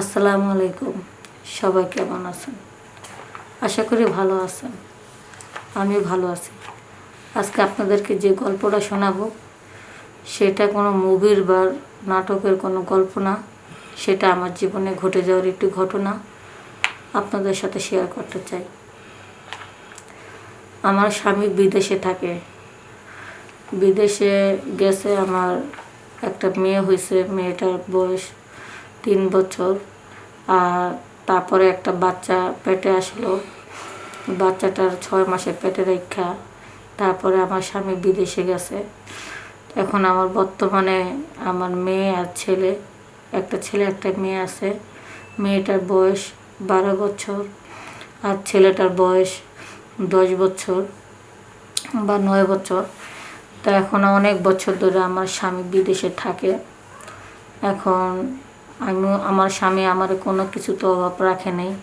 আসসালামু আলাইকুম। সবাই কেমন আছেন? আশা করি ভালো আছেন। আমি ভালো আছি। আজকে আপনাদেরকে যে গল্পটা শোনাবো, সেটা কোনো মুভির বা নাটকের কোনো গল্প না। সেটা আমার জীবনে ঘটে যাওয়ার একটি ঘটনা আপনাদের সাথে শেয়ার করতে চাই। আমার স্বামী বিদেশে থাকে। বিদেশে গেছে, আমার একটা মেয়ে হয়েছে, মেয়েটার বয়স তিন বছর। আর তারপরে একটা বাচ্চা পেটে আসলো। বাচ্চাটার ছয় মাসের পেটে রেখা। তারপরে আমার স্বামী বিদেশে গেছে। এখন আমার বর্তমানে আমার মেয়ে আর ছেলে, একটা ছেলে, একটা মেয়ে আছে। মেয়েটার বয়স বারো বছর আর ছেলেটার বয়স দশ বছর বা নয় বছর। তা এখন অনেক বছর ধরে আমার স্বামী বিদেশে থাকে। এখন আমি আমার স্বামী আমার কোনো কিছু তো অভাব রাখে নেই।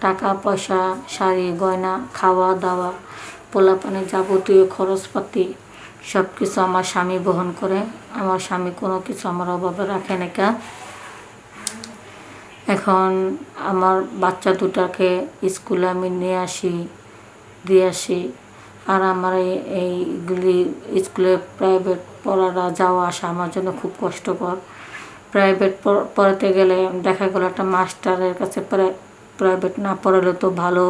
টাকা, পয়সা, শাড়ি, গয়না, খাওয়া, দাওয়া পোলাপানি যাবতীয় খরচপাতি সব কিছু আমার স্বামী বহন করে। আমার স্বামী কোনো কিছু আমার অভাবে রাখে না কা। এখন আমার বাচ্চা দুটাকে স্কুলে আমি নিয়ে আসি, দিয়ে আসি। আর আমার এই- এইগুলি স্কুলে প্রাইভেট পড়ারা যাওয়া আসা আমার জন্য খুব কষ্টকর। প্রাইভেট পড়াতে গেলে দেখা গেলো একটা মাস্টারের কাছে প্রাইভেট না পড়ালে তো ভালো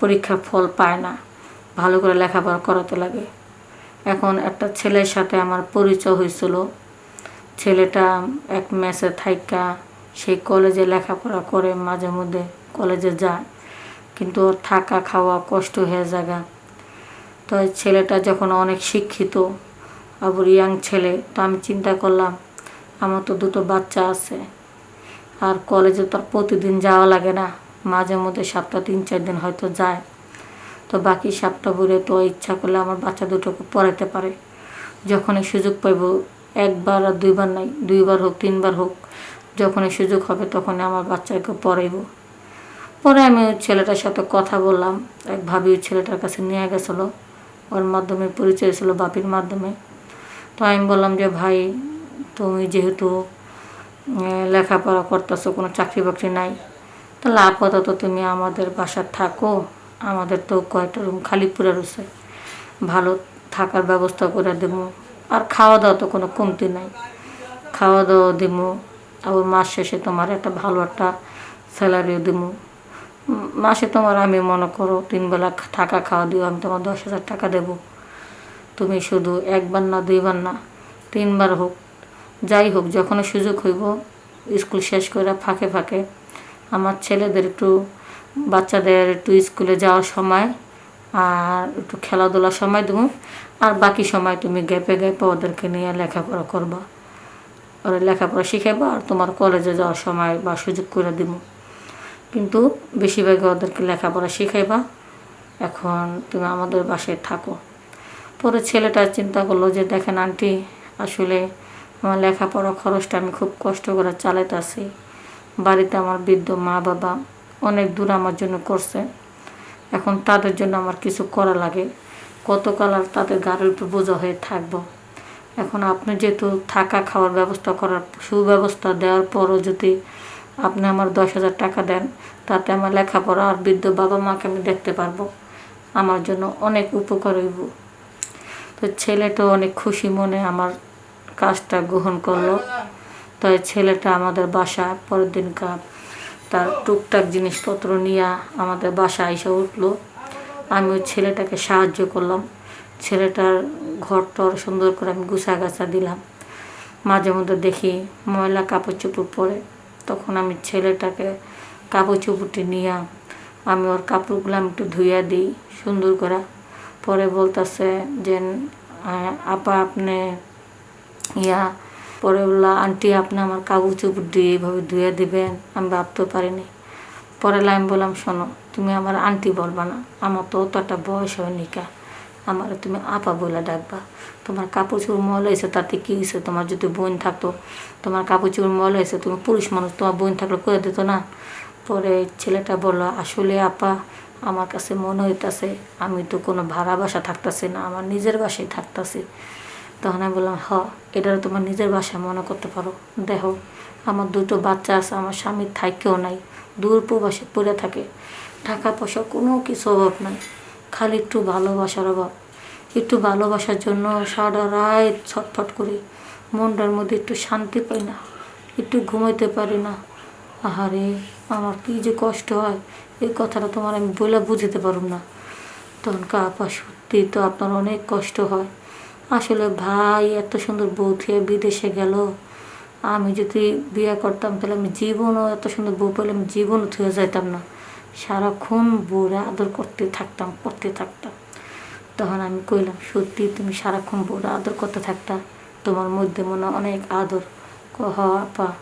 পরীক্ষার ফল পায় না। ভালো করে লেখাপড়া করাতে লাগে। এখন একটা ছেলের সাথে আমার পরিচয় হয়েছিল। ছেলেটা এক মেসে থাইকা সেই কলেজে লেখাপড়া করে, মাঝে মধ্যে কলেজে যায়। কিন্তু ওর থাকা খাওয়া কষ্ট হয়ে জায়গা। তো ছেলেটা যখন অনেক শিক্ষিত, আবার ইয়াং ছেলে, তো আমি চিন্তা করলাম আমার তো দুটো বাচ্চা আছে। আর কলেজে তো প্রতিদিন যাওয়া লাগে না। মাঝে মধ্যে সপ্তাহ তিন চার দিন হয়তো যায়। তো বাকি সপ্তাহ ভরে তো ইচ্ছা করলে আমার বাচ্চা দুটোকে পড়াতে পারে। যখনই সুযোগ পাইব, একবার আর দুইবার নাই, দুইবার হোক, তিনবার হোক, যখনই সুযোগ হবে তখনই আমার বাচ্চাকে পড়াইব। পরে আমি ওই ছেলেটার সাথে কথা বললাম। এক ভাবি ওই ছেলেটার কাছে নিয়ে গেছিল। ওর মাধ্যমে পরিচয় ছিল বাপির মাধ্যমে। তো আমি বললাম যে, ভাই তুমি যেহেতু লেখাপড়া করতেছো, কোনো চাকরি বাকরি নাই, তাহলে আপাতত তুমি আমাদের বাসায় থাকো। আমাদের তো কয়টা রুম খালি পুরা রয়েছে। ভালো থাকার ব্যবস্থা করে দেবো। আর খাওয়া দাওয়া তো কোনো কমতি নাই। খাওয়া দাওয়া দেবো। আবার মাস শেষে তোমার একটা ভালো একটা স্যালারিও দেবো। মাসে তোমার আমি মনে করো তিন বেলা থাকা খাওয়া দিও, আমি তোমার দশ হাজার টাকা দেবো। তুমি শুধু একবার না, দুইবার না, তিনবার হোক যাই হোক যখন সুযোগ হইব, স্কুল শেষ করে ফাঁকে ফাঁকে আমার ছেলেদের একটু, বাচ্চাদের একটু স্কুলে যাওয়ার সময় আর একটু খেলাধুলার সময় দেবো, আর বাকি সময় তুমি গ্যাপে গ্যাপে ওদেরকে নিয়ে লেখাপড়া করবা। ওরা লেখাপড়া শিখাইবা আর তোমার কলেজে যাওয়ার সময় বা সুযোগ করে দিব। কিন্তু বেশিরভাগ ওদেরকে লেখাপড়া শিখাইবা। এখন তুমি আমাদের বাসায় থাকো। পরে ছেলেটা চিন্তা করল যে, দেখেন আন্টি, আসলে আমার লেখাপড়া খরচটা আমি খুব কষ্ট করে চালাইতেছি। বাড়িতে আমার বৃদ্ধ মা বাবা অনেক দূর আমার জন্য করছে। এখন তাদের জন্য আমার কিছু করা লাগে। কতকাল আর তাদের গাড়ির উপর বোঝা হয়ে থাকব। এখন আপনি যেহেতু থাকা খাওয়ার ব্যবস্থা করার সুব্যবস্থা দেওয়ার পরও যদি আপনি আমার দশ হাজার টাকা দেন, তাতে আমার লেখাপড়া আর বৃদ্ধ বাবা মাকে আমি দেখতে পারব। আমার জন্য অনেক উপকার হইব। তো ছেলে তো অনেক খুশি মনে আমার কাজটা গ্রহণ করল। তাই ছেলেটা আমাদের বাসা পরের দিন কাপ তার টুকটাক জিনিসপত্র নিয়ে আমাদের বাসায় এসে উঠল। আমি ওই ছেলেটাকে সাহায্য করলাম। ছেলেটার ঘর টর সুন্দর করে আমি গুছা গাছা দিলাম। মাঝে মধ্যে দেখি ময়লা কাপড় চোপড় পরে। তখন আমি ছেলেটাকে কাপড় চোপড়টি নিয়ে আমি ওর কাপড়গুলো আমি একটু ধুইয়া দিই সুন্দর করে। পরে বলতেছে যে আপা, আপনি ইয়া, পরে বলল, আন্টি, আপনি আমার কাপড় চোপড় দিয়ে এইভাবে ধুয়ে দিবেন, আমি ভাবতেও পারিনি। পরে আমি বললাম, শোনো, তুমি আমার আন্টি বলবা না, আমার তো অত একটা বয়স হয়নি কা। আমার তুমি আপা বলে ডাকবা। তোমার কাপড় চোপড় মল হয়েছে, তাতে কী হয়েছে? তোমার যদি বোন থাকতো, তোমার কাপড় চোপড় মল হয়েছে, তুমি পুরুষ মানুষ, তোমার বোন থাকলে করে দিত না? পরে ছেলেটা বলল, আসলে আপা, আমার কাছে মনে হইতাছে, আমি তো কোনো ভাড়া বাসা থাকতেছি না, আমার নিজের বাসায় থাকতেছি। তখন আমি বললাম, হ এটা তোমার নিজের বাসায় মনে করতে পারো। দেখো, আমার দুটো বাচ্চা আছে, আমার স্বামীর থাইকেও নাই, দূর প্রবাসে পড়ে থাকে। টাকা পয়সা কোনো কিছু অভাব নাই, খালি একটু ভালোবাসার অভাব। একটু ভালোবাসার জন্য সারা রাত ছটফট করি। মনটার মধ্যে একটু শান্তি পাই না, একটু ঘুমাইতে পারি না। আহারে, আমার কি যে কষ্ট হয়, এই কথাটা তোমার আমি বলে বুঝতে পারব না। তখন কাপা সত্যি তো আপনার অনেক কষ্ট হয়। আসলে ভাই, এত সুন্দর বউ থেকে বিদেশে গেল। আমি যদি বিয়ে করতাম, তাহলে আমি জীবনও এত সুন্দর বউ পেলে আমি জীবনও থুয়ে যাইতাম না। সারাক্ষণ বউরা আদর করতে থাকতাম করতে থাকতাম। তখন আমি কইলাম, সত্যি তুমি সারাক্ষণ বউরে আদর করতে থাকতা? তোমার মধ্যে মনে অনেক আদর। কহ, আপা,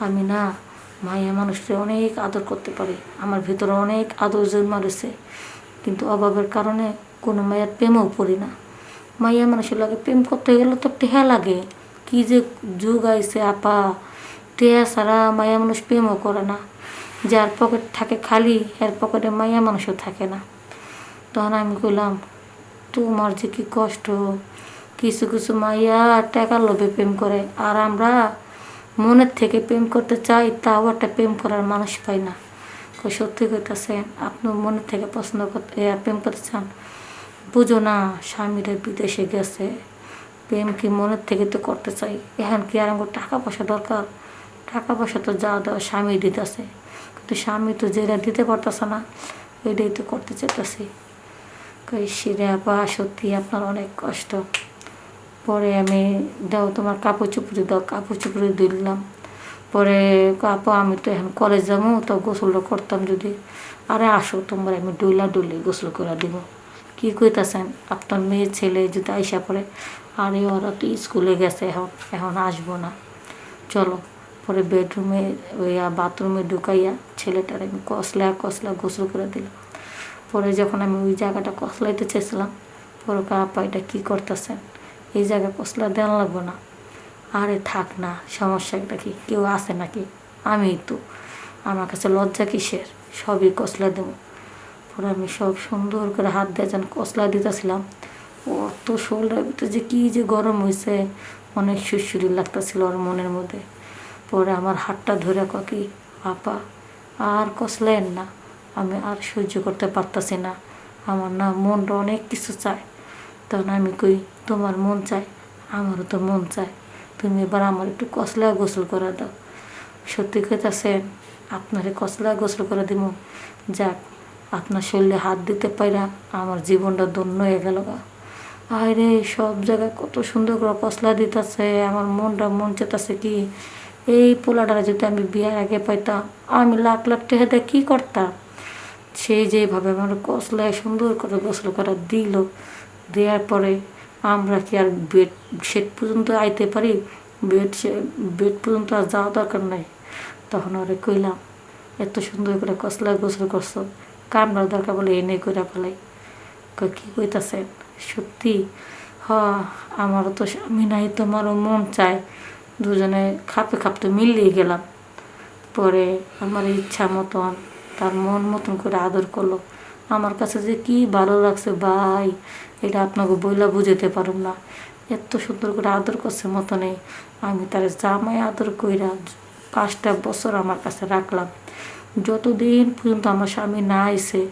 আমি না মাইয়া মানুষকে অনেক আদর করতে পারি। আমার ভিতরে অনেক আদর জন্মা রয়েছে কিন্তু অভাবের কারণে কোনো মায়ের প্রেমও পড়ি না। মাইয়া মানুষের লাগে প্রেম করতে গেলে তো টেহা লাগে। কি যে যুগ আইছে আপা। টেহা ছাড়া মায়া মানুষ প্রেমও করে না। যার পকেট থাকে খালি, এর পকেটে মাইয়া মানুষও থাকে না। তখন আমি কইলাম, তোমার যে কি কষ্ট। কিছু কিছু মাইয়া টাকার লোভে প্রেম করে। আর আমরা মনের থেকে প্রেম করতে চাই, তাও একটা প্রেম করার মানুষ পাই না। সত্যি কইতাছেন আপনি মনের থেকে পছন্দ করতে প্রেম করতে চান? বুঝো না, স্বামীরা বিদেশে গেছে। প্রেম কি মনের থেকে তো করতে চাই? এখন কি আর আমার টাকা পয়সা দরকার? টাকা পয়সা তো যা দেওয়া স্বামী দিতেছে। কিন্তু স্বামী তো যেটা দিতে পারতেছে না, এটাই তো করতে চাইতেছি। কই সিরে আপা, সত্যি আপনার অনেক কষ্ট। পরে আমি দাও তোমার কাপড় চুপড়ি দাও কাপড় চুপড়ি দিলাম। পরে আপা, আমি তো এখন কলেজ যাব, তো গোসলটা করতাম যদি। আরে আসো, তোমরা আমি ডুইলা ডুলি গোসল করে দিব। কি কইতাছেন? আপনার মেয়ে ছেলে যদি আইসা পড়ে, আরে ওরা তো স্কুলে গেছে, এখন এখন আসব না। চলো, পরে বেডরুমে ওই বাথরুমে ঢুকাইয়া ছেলেটার আমি কসলা কসলা গোসল করে দিলাম। পরে যখন আমি ওই জায়গাটা কসলাইতে চেয়েছিলাম, পরে আপা, এটা কী করতেছেন? এই জায়গায় কসলা দেন লাগবো না। আরে থাক না সমস্যাটা কি? কেউ আছে নাকি? আমিই তো। আমার কাছে লজ্জা কিসের? সবই কসলা দেবো। পরে আমি সব সুন্দর করে হাত দিয়ে যেন কসলা দিতেছিলাম। অত শোলটার ভিতরে যে কী যে গরম হয়েছে অনেক সুরসুরি লাগতেছিল ওর মনের মধ্যে। পরে আমার হাতটা ধরে কি, আপা, আর কসলেন না, আমি আর সহ্য করতে পারতাছি না। আমার না মনটা অনেক কিছু চায়। তখন আমি কই, তোমার মন চায়? আমারও তো মন চায়। তুমি এবার আমার একটু কসলা গোসল করা দাও। সত্যি কইতাছেন, আপনারে কসলা গোসল করে দিব যাক আপনার শরীরে হাত দিতে পাইরা আমার জীবনটা ধন্য হয়ে গেল গা। আরে সব জায়গায় কত সুন্দর করে কসলা দিতেছে, আমার মনটা মন চেতাছে কি? এই পোলাটা যদি আমি বিয়ার আগে পাইতাম, আমি লাখ লাখ টাকা কী করতাম? সেই যেভাবে আমার কসলায় সুন্দর করে গোসল করা দিল, দেওয়ার পরে আমরা কি আর বেড সেট পর্যন্ত আইতে পারি? বেড বেড পর্যন্ত আর যাওয়া দরকার নাই। তখন ওরে কইলাম, এত সুন্দর করে কসলা গোসল করছ কামড়ার দরকার বলে এনে করে ফেলাই। কি কইতাছেন? সত্যি? হ, আমারও তো স্বামী নাই তোমারও মন চায়। দুজনে খাপে খাপতে মিলিয়ে গেলাম। পরে আমার ইচ্ছা মতন, তার মন মতন করে আদর করল। আমার কাছে যে কি ভালো লাগছে ভাই, এটা আপনাকে বইলা বুঝাতে পারুম না। এত সুন্দর করে আদর করছে মতনে। আমি তার জামাই আদর কইরা পাঁচটা বছর আমার কাছে রাখলাম। যতদিন পর্যন্ত আমার স্বামী না আইসে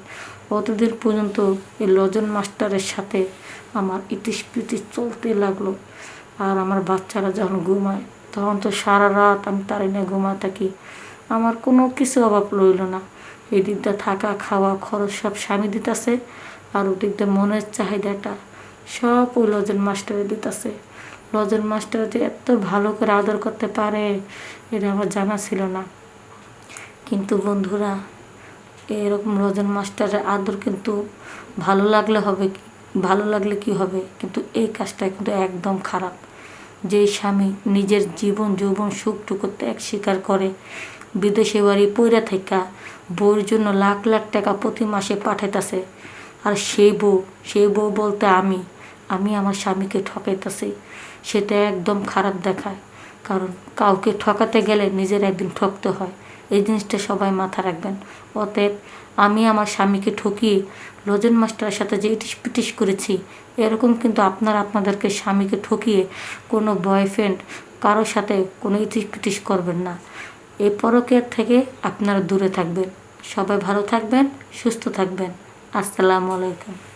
অতদিন পর্যন্ত এই লজন মাস্টারের সাথে আমার ইটিস পিটিস চলতে লাগল। আর আমার বাচ্চারা যখন ঘুমায়, তখন তো সারা রাত আমি তার নিয়ে ঘুমা থাকি। আমার কোনো কিছু অভাব রইল না। এই দিকটা থাকা, খাওয়া, খরচ সব স্বামী দিতেছে আর ও দিকটা মনের চাহিদাটা সব ওই লজন মাস্টারে দিতেছে। লজন মাস্টার যে এত ভালো করে আদর করতে পারে, এটা আমার জানা ছিল না। কিন্তু বন্ধুরা, এরকম রজন মাস্টারের আদর কিন্তু ভালো লাগলে হবে ভালো লাগলে কি হবে? কিন্তু এই কাজটা কিন্তু একদম খারাপ। যে স্বামী নিজের জীবন, যৌবন সুখটুকু ত্যাগ স্বীকার করে, বিদেশে বাড়ি পৈরা থাকা বউর জন্য লাখ লাখ টাকা প্রতি মাসে পাঠাইতেছে, আর সেই বউ সেই বউ বলতে আমি আমি আমার স্বামীকে ঠকাইতেছি, সেটা একদম খারাপ দেখায়। কারণ কাউকে ঠকাতে গেলে নিজের একদিন ঠকতে হয়। এই জিনিসটা সবাই মাথা রাখবেন। অতএব আমি আমার স্বামীকে ঠকিয়ে লজেন মাস্টারের সাথে যে ইটিস পিটিস করেছি, এরকম কিন্তু আপনারা আপনাদেরকে স্বামীকে ঠকিয়ে কোনো বয়ফ্রেন্ড কারোর সাথে কোনো ইটিস পিটিস করবেন না। এই পরকের থেকে আপনারা দূরে থাকবেন। সবাই ভালো থাকবেন, সুস্থ থাকবেন। আসসালামু আলাইকুম।